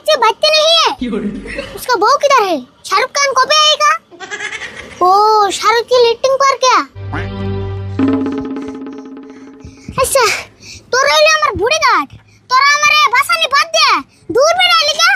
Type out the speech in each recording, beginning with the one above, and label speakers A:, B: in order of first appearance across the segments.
A: बच्चे बचते नहीं है उसका बहू किधर है शाहरुख खान कब आएगा ओ शाहरुख की लिफ्टिंग पर क्या আচ্ছা তোরা হইলে আমার বুড়ি গাট তোরা আমারে বাসানি বাদ দে দূর বেড়া লিগা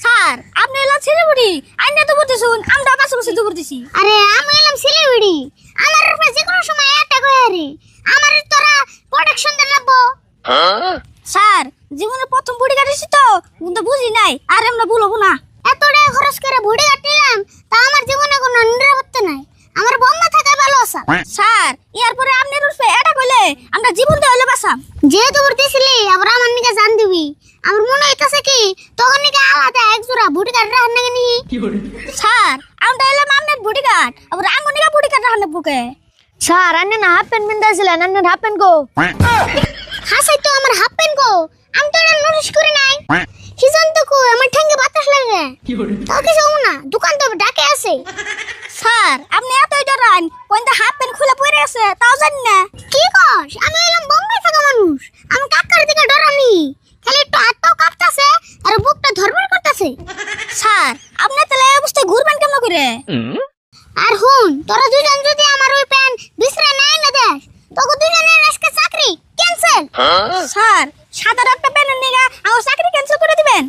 B: স্যার আপনি এলো ছেলেবুড়ি আইনা তো বলতেছুন আমরা পাশে বসে তো করতেছি
A: আরে আমি এলাম শিলিগুড়ি আমার উপরে যে কোনো সময় অ্যাটাক হয়ে রে আমার তোরা প্রোটেকশন দেন লাগবো
B: স্যার জীবনে প্রথম বুড়ি কাটিছি তো কিন্তু বুঝি নাই আর আমরা বলব না।
A: এত টাকা খরচ করে বুড়ি গাট নিলাম তা আমার জীবনে কোনো নিরাপত্তা নাই। আমার বম্মা থাকা ভালো আছে
B: স্যার ইয়ার পরে আপনার উঠবে এটা কইলে আমরা জীবন দিয়ে হইলে বাসাম
A: যেহেতু ভর্তিছিলি আবার আমার নিকে জান দিবি। আমার মনে হইতাছে কি তখন নিকে আলাদা এক জোড়া বুড়ি গাট রাখার নাকি নি
B: স্যার আমরা এলাম আপনার বুড়ি কাট আবার আঙ্গনিকা বুড়ি কাট রাখার বুকে?
C: স্যার আন্নে না হাফ প্যান্ট পিন্দাছিলেন আন্নের হাফ প্যান্ট গো
A: হাসাই তো আমার হাফ প্যান্ট গো। আমি তো এটা নোটিস করি নাই। সিজন তো কো আমার ঠ্যাঙ্গে বাতাস লাগে। তাকে কিছু হব না দোকান তো ডাকে আছে।
B: স্যার আপনি এতই ডরান কোনটা হাফ প্যান্ট খুলে পড়ে আছে তাও জানি না।
A: কি কস? আমি এলাম বোম্বে থাকা মানুষ আমি কাকার দিকে ডরানি খালি একটু হাত পাও কাঁপতাছে আর বুকটা ধরবর করতেছে
B: স্যার আপনি তাহলে এই অবস্থায় ঘুরবেন কেমন করে
A: আর হুন তোরা দুজন যদি আমার ওই প্যান বিছরা নাই না দেখ তোকে দুজনের আজকে চাকরি ক্যান্সেল
B: স্যার সাদা একটা প্যানের নিগা আমার চাকরি ক্যান্সেল করে দিবেন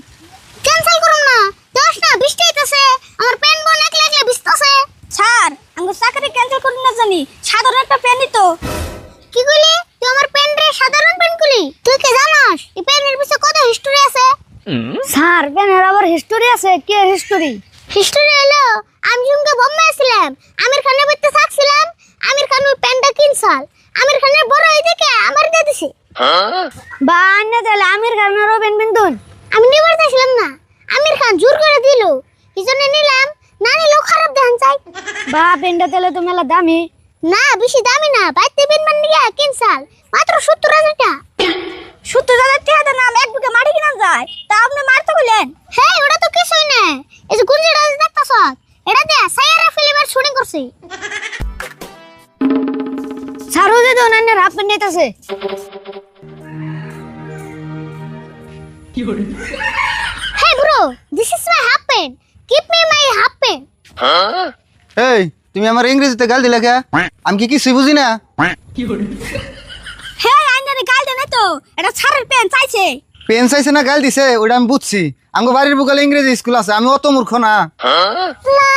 A: ক্যান্সেল করুম না দোষ না বৃষ্টি হইতাছে আমার প্যান বোন একলা একলা ভিজতাছে
B: স্যার আমার চাকরি ক্যান্সেল করুন না জানি সাধারণ একটা প্যানই তো
A: কি কইলি তুই আমার প্যান রে সাধারণ প্যান কইলি তুই কি জানাস এই প্যানের পিছে কত হিস্টোরি আছে
C: প্যানের আবার হিস্টোরি আছে। কি হিস্টোরি
A: হিস্টোরি হলো আমি যখন বোম্বে আসছিলাম আমির খানের বাড়িতে থাকছিলাম আমির খান ওই প্যানটা কিনছাল আমির খানের বড় হয়ে দেখে আমার দিয়ে দিছে।
C: বা আন্নে তাহলে আমির খানেরও প্যান্ট পিন্তুন
A: আমি নিবার চাইছিলাম না আমির খান জোর করে দিল কি জন্য নিলাম না নিলেও খারাপ দেখান চাই।
C: বা প্যান্টটা তাহলে তো মেলা দামি।
A: না বেশি দামি না বাইতে বিন মান কিনছাল মাত্র সত্তর হাজার টাকা।
B: সত্তর হাজার টাকা নাম এক বুকে মাটি কিনা যায় তা আপনি মারতে বললেন
A: হ্যাঁ ওটা তো কিছুই না। এই যে গুঞ্জিটা দেখতাছ? এটা দিয়ে সাইয়ারা ফিল্মের শুটিং করছি।
C: তো আন্নের হাফ নিতেছে
A: my half pen.
D: এই তুমি আমার ইংরেজিতে গাল দিলে কে? আমি কি কিছুই বুঝি না?
B: হে আইনারে গাল দেন তো এটা ছাড়ের প্যান চাইছে।
D: পেন চাইছে না গাল দিছে ওটা আমি বুঝছি। আমার বাড়ির বুকালে ইংরেজি স্কুল আছে আমি অত মূর্খ না।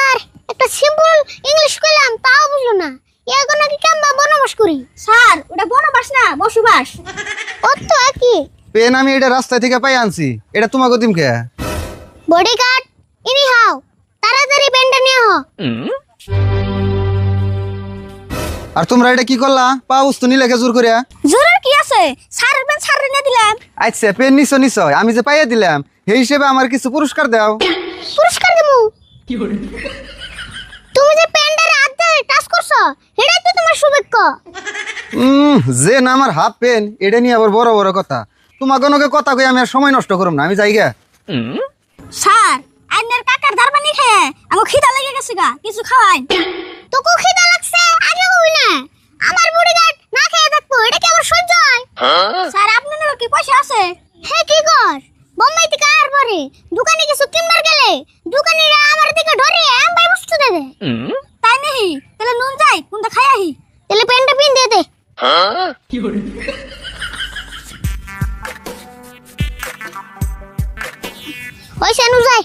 A: আর একটা সিম্পল ইংলিশ কইলাম তাও বুঝলো না। এখন নাকি কেমবা বনবাস করি?
B: স্যার ওটা বনবাস না বসবাস।
A: ও তো
D: পেন আমি এটা রাস্তা থেকে পাই আনছি এটা তোমাকে দিম কে?
A: বডি গার্ড ইনি হাও তাড়াতাড়ি পেনটা নিয়ে হও
D: আর তোমরা এটা কি করলা? পা উস্তো নিলে কে জোর করিয়া?
B: জোরের প্যান দিলাম।
D: আচ্ছা পেন নিছো নিশ্চয় আমি যে পাইয়া দিলাম সেই হিসেবে আমার কিছু পুরস্কার দাও।
A: পুরস্কার দেবো তুমি যে হাত টাচ করছ এটাই তো তোমার সৌভাগ্য
D: উম, যে না আমার হাফ পেন এটা নিয়ে আবার বড় বড় কথা। তোমাকে নকে কথা কই আমি আর সময় নষ্ট করুম না আমি যাই গা
B: স্যার আইনের কাকার দারবানি খেয়ে আমার খিদা লেগে গেছে গা কিছু খাওয়াই।
A: তোকে খিদা লাগছে আগে কই না। আমার বডি গার্ড না খেয়ে থাকব এটা কি আমার সহ্য হয়?
B: স্যার আপনার কি পয়সা আছে?
A: হে কি কর? বোম্বাই থেকে আর পরে দোকানে কিছু কিনবার গেলে? দোকানিরা আমার দিকে ধরে আমবাই বস্তু দে দে।
B: তাই নেই তাহলে নুন যাই কোনটা খাই আহি।
A: তাহলে প্যান্টটা পিন দে দে। ওই শানু যাই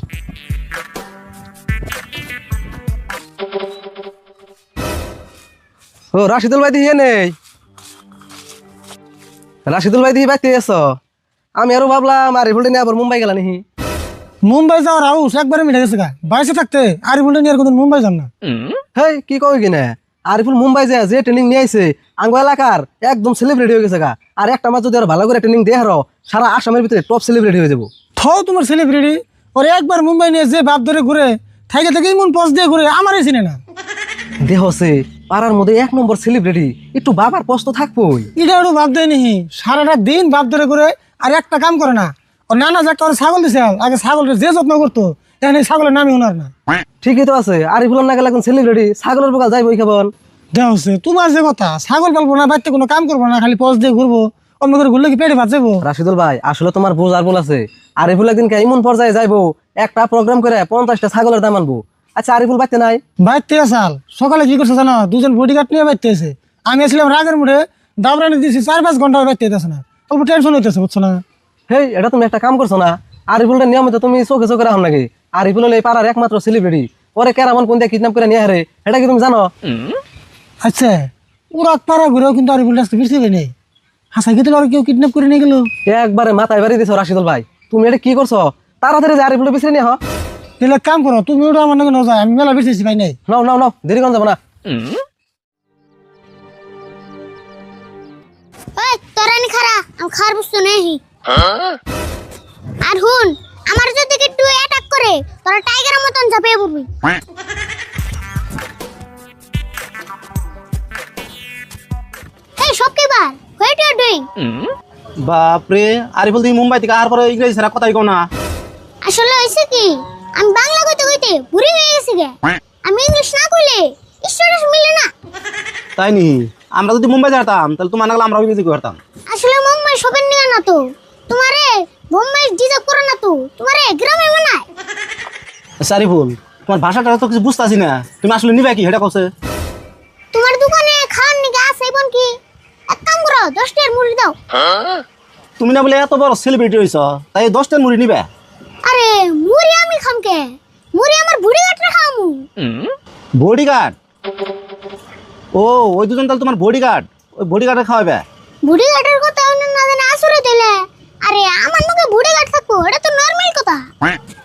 E: ও রাশিদুল ভাই দিয়ে নেই রাশিদুল ভাই দিয়ে বাইতে এসো আমি আরও ভাবলাম আর রিভোল্টে নিয়ে আবার মুম্বাই গেলা নিহি
F: মুম্বাই যাওয়ার হাউস একবারে মিটে গেছে গা। বাইসে থাকতে আরিফুলটা নিয়ে আর কোনদিন মুম্বাই যাম না।
E: হেই কি কই কিনা আরিফুল মুম্বাই যায় যে ট্রেনিং নিয়ে আইছে আঙ্গ এলাকার একদম সেলিব্রিটি হয়ে গেছে গা। আর একটা মাস যদি আরও ভালো করে ট্রেনিং দিয়ে হারো সারা আসামের ভিতরে টপ সেলিব্রিটি হয়ে যাব।
F: থাও তোমার সেলিব্রিটি ওরে একবার মুম্বাই নিয়ে যে বাপ ধরে ঘুরে থাইকে থেকে মন পজ দিয়ে ঘুরে আমারই চিনে না।
E: দেহ সে পাড়ার মধ্যে এক নম্বর সেলিব্রিটি একটু বাবার কষ্ট থাকবোই।
F: এটা একটু বাপ দেয় নিহি। সারাটা দিন বাপ ধরে ঘুরে আর একটা কাম করে না। ও নানা যাকে ওর ছাগল দিছে আগে ছাগলের যে যত্ন করতো এখন এই ছাগলের নামই ওনার না।
E: ঠিকই তো আছে। আরিফুল না গেলে এখন সেলিব্রিটি ছাগলের কেবল
F: দেওয়া হচ্ছে তোমার যে কথা ছাগল পালবো না বাড়িতে কোনো কাম করব না খালি পজ দিয়ে ঘুরবো অন্য করে ঘুরলে কি পেটে ভাত যাব?
E: রাশিদুল ভাই আসলে তোমার বোঝার ভুল আছে। আরিফুল একদিন কে এমন পর্যায়ে যাইবো একটা প্রোগ্রাম করে পঞ্চাশটা ছাগলের দাম আনব। আচ্ছা আরিফুল বাইতে নাই?
F: বাইতে আসাল। সকালে কি করছে জানো? দুজন বডিগার্ড নিয়ে বাইতে এসে আমি আসলাম রাগের মুড়ে দাবরানি দিয়েছি চার পাঁচ ঘণ্টা বাইতে যেতেছে না। অল্প টেনশন হইতেছে বুঝছ না?
E: হেই এটা তুমি একটা কাম করছ না? আরিফুলটা নিয়মিত তুমি চোখে চোখে রাখো নাকি? আরিফুল হলে এই পাড়ার একমাত্র সেলিব্রিটি ওরে কেরামন কোন দিয়ে কিডন্যাপ করে নিয়ে হারে এটা কি তুমি জানো?
F: আচ্ছা ওরা পাড়া ঘুরেও কিন্তু আর বুলটা ফিরছে নেই। হাসা গেতে আর কেউ কিডন্যাপ করে নিয়ে গেল।
E: একবারে মাথায় বাড়ি দিছো রাশিদুল ভাই। তুমি এটা কি করছ? তাড়াতাড়ি যে আরিফুলটা পিছিয়ে নিয়ে হ
F: তাহলে কাম করো তুমি ওটা আমার নাকি নজা আমি মেলা বেশি পাই নাই।
E: নাও নাও নাও দেরি কোন যাব না।
A: ওই তোরা নি খারা আমি খার বুঝতে নেই আর হুন আমার যদি একটু অ্যাটাক করে তোরা টাইগারের মতন ঝাঁপিয়ে পড়বি। এই সব কি বার? হোয়াট ইউ ডুইং
G: বাপরে আরিফুল তুমি মুম্বাই থেকে আর পরে ইংরেজি ছাড়া কথাই না।
A: আসলে হইছে কি? আমি বাংলা কইতে কইতে বুড়ি হয়ে গেছি গে। আমি ইংলিশ না কইলে স্ট্যাটাস মিলে না।
G: তাই নি? আমরা যদি মুম্বাই যেতাম তাহলে তোমার নাগলে আমরা ইংরেজি করতাম।
A: আসলে মুম্বাই শপিং নিয়ে না তো। তোমারে মুম্বাই ডিজার্ভ করে না তো। তোমারে গ্রামে বানায়
G: আচ্ছা, আরিফুল তোমার ভাষাটা তো কিছু বুঝতাছি না। তুমি আসলে নিবে কি এটা কছে
A: তোমার দোকানে খাওয়ার নিকে আছে বোন কি? এক কাম করো দশটার মুড়ি দাও।
G: তুমি না বলে এত বড় সেলিব্রিটি হইছ তাই দশটার মুড়ি নিবে?
A: আরে আমি খামকে আমার বুড়ি গাটরে খামু।
G: বডিগার্ড ও ওই দুজন তাহলে তোমার বডিগার্ড ওই বডিগার্ডে খাওয়াবে
A: বুড়ি গাটের কথা অন্য না জানে আসরে দিলে। আরে আমার মুখে বুড়ি গাট থাকব এটা তো নর্মাল কথা।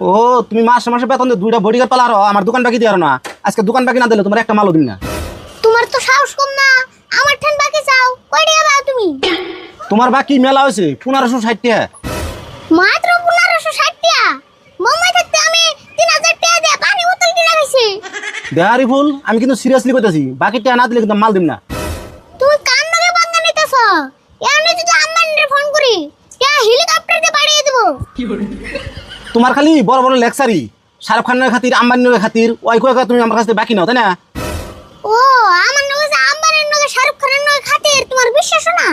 G: ও তুমি মাসে মাসে বেতন দিয়ে দুইটা বডিগার্ড পালারো আমার দোকান বাকি দিয়ে না। আজকে দোকান বাকি না দিলে তোমার একটা মালও দিন না।
A: তোমার তো সাহস কম না। আমার ঠান বাকি চাও। টাকা পাও তুমি?
G: তোমার বাকি মেলা হয়েছে পনেরোশো ষাট টাকা।
A: মাত্র পনেরোশো ষাট টাকা মুম্বাই থাকতে আমি তিন হাজার টাকা দিয়ে পানি বোতল কিনে খাইছি
G: দেহারি ফুল আমি কিন্তু সিরিয়াসলি কইতাছি বাকি টাকা না দিলে কিন্তু মাল দিম না।
A: তুমি কান নাগে বাঙ্গা নিতেছ। এমনি যদি আম্বানিরে ফোন করি কে হেলিকপ্টার দিয়ে পাঠিয়ে দেবো।
G: তোমার খালি বড় বড় লেকচারি শাহরুখ খানের খাতির আম্বানির খাতির ওই কয়ে কয়ে তুমি আমার কাছে বাকি নাও তাই না?
A: ও আমার নগে যে আম্বানির নগে শাহরুখ খানের নগে খাতির তোমার বিশ্বাস না?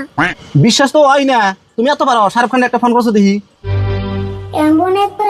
G: বিশ্বাস তো হয় না। তুমি এত পারো শাহরুখ খানের একটা ফোন করছ দেখি।
A: এমন একবারে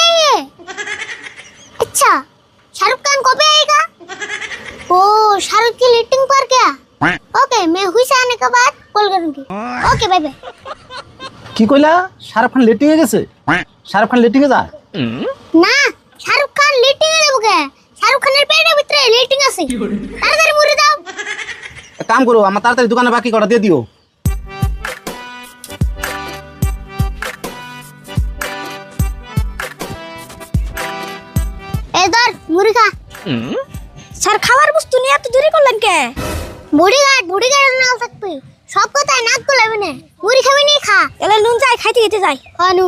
A: शाहरुख खान कब आएगा ओ शाहरुख की लीटिंग पर क्या ओके मैं हुई से आने के बाद कॉल करूंगी ओके बाय बाय
G: কি কইলা শাহরুখ খান লেটিং এ গেছে শাহরুখ খান লেটিং এ যায়
A: না শাহরুখ খান লিটিং এ দেবো কে শাহরুখ খানের পেটের ভিতরে লিটিং আছে তাড়াতাড়ি মুড়ি দাও
G: এক কাম করো আমার তাড়াতাড়ি দোকানে বাকি কটা দিয়ে দিও
B: স্যার খাবার বস্তু নিয়ে এত দেরি করলেন কে?
A: বুড়ি গাট বুড়ি গাট নাও থাকবে সব কথায় নাক গলাবি না। মুড়ি খাবি নি খা।
B: এলে নুন যাই খাইতে খেতে যাই
A: হনু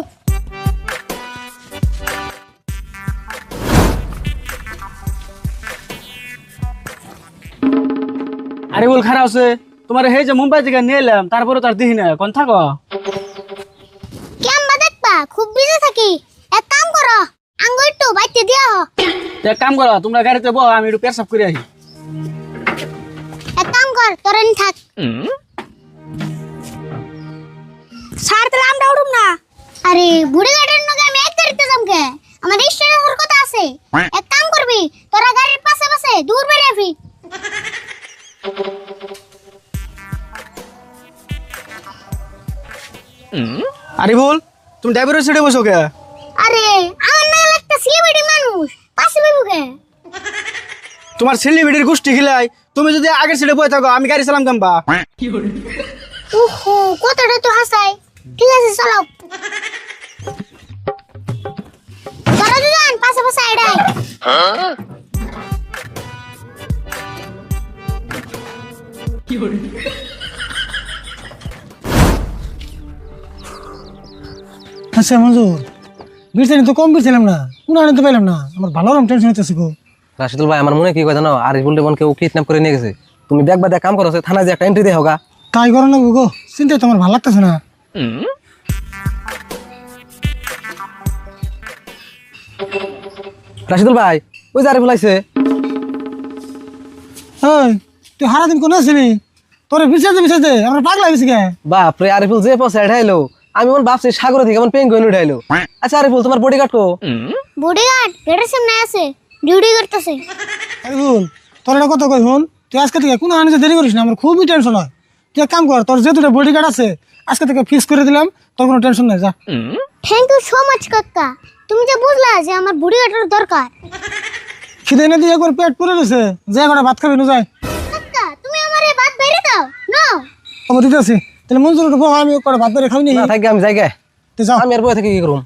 H: আরে বল খারাপ আছে। তোমার এই যে মুম্বাই থেকে নিয়ে এলাম তারপরে তার দিহি না কোন থাকো?
A: কেমবা দেখবা? খুব বিজি থাকি। করো আঙ্গ একটু বাইতে দিয়া হ
H: তো এক কাম করো তোমরা গাড়িতে বহ আমি একটু পেশাব করে আসি
A: এক কাম কর তোরা নি থাক
B: স্যার তাহলে আমরা উঠুম না
A: আরে বুড়ি গাড়ির নগে আমি এক গাড়িতে যামকে আমার স্টেশনের কথা আছে এক কাম করবি তোরা গাড়ির পাশে পাশে দূর বেরিয়ে আবি
H: আরে বল তুমি ড্রাইভারের সিটে বসো কে
A: আরে আমার না একটা সেলিব্রিটি মানুষ পাশে বিবুকে
H: তোমার সেলিব্রিটির গোষ্ঠী খিলাই তুমি যদি আগের সিটে বসে থাকো আমি গাড়ি চালাম কেমবা?
A: ওহো কতটা তো হাসাই। ঠিক আছে চলো। চলো দুজন পাশে পাশে এড়াই
F: আচ্ছা মঞ্জুর বিরসানি তো কম করছিলাম না কোনো আনতে পাইলাম না আমার ভালো রকম টেনশন হচ্ছে গো।
E: রাশিদুল ভাই আমার মনে কি কথা জানো? আরিফুল টেমন কেউ কিডন্যাপ করে নিয়ে গেছে। তুমি দেখবা দেখ কাম করো থানায় যে একটা এন্ট্রি দিয়ে হোগা।
F: তাই করো না গো চিন্তায় তো আমার ভালো লাগতেছে না।
E: রাশিদুল ভাই ওই যে আরিফুল আইছে।
F: তুই সারাদিন কোনে আসিলি তোরে বিচারতে বিচারতে আমার পাগলা গেছি কে?
E: বাপ রে আরিফুল যে পয়সা উঠাইলো আমি মন ভাবছি সাগরে থেকে আমার পেঙ্গুইন উঠাইলো। আচ্ছা আরিফুল তোমার বডিগার্ড কো?
A: বডিগার্ড গেটের সামনে আছে। ডিউটি করতেছে।
F: ভুল তোর একটা কথা কই শুন তুই আজকে থেকে কোনো আনিতে দেরি করিস না আমার খুবই টেনশন হয়। তুই এক কাম কর তোর যে দুটো বডিগার্ড আছে আজকে থেকে ফিক্স করে দিলাম তোর কোনো টেনশন নাই যা।
A: থ্যাংক ইউ সো মাচ কাকা। তুমি যে বুঝলা যে আমার বডিগার্ডের দরকার।
F: খিদে এনে দিয়ে একবার পেট পুরে রয়েছে যে একটা ভাত খাবি না যায়
A: কাকা তুমি আমারে ভাত বাইরে দাও নো?
F: খবর দিতেছি। তাহলে মঞ্জুর আমি করে ভাত বেড়ে খাবি নি।
E: না থাকি আমি যাই গে।
F: তুই যাও।
E: আমি আর বই থেকে কি করুম?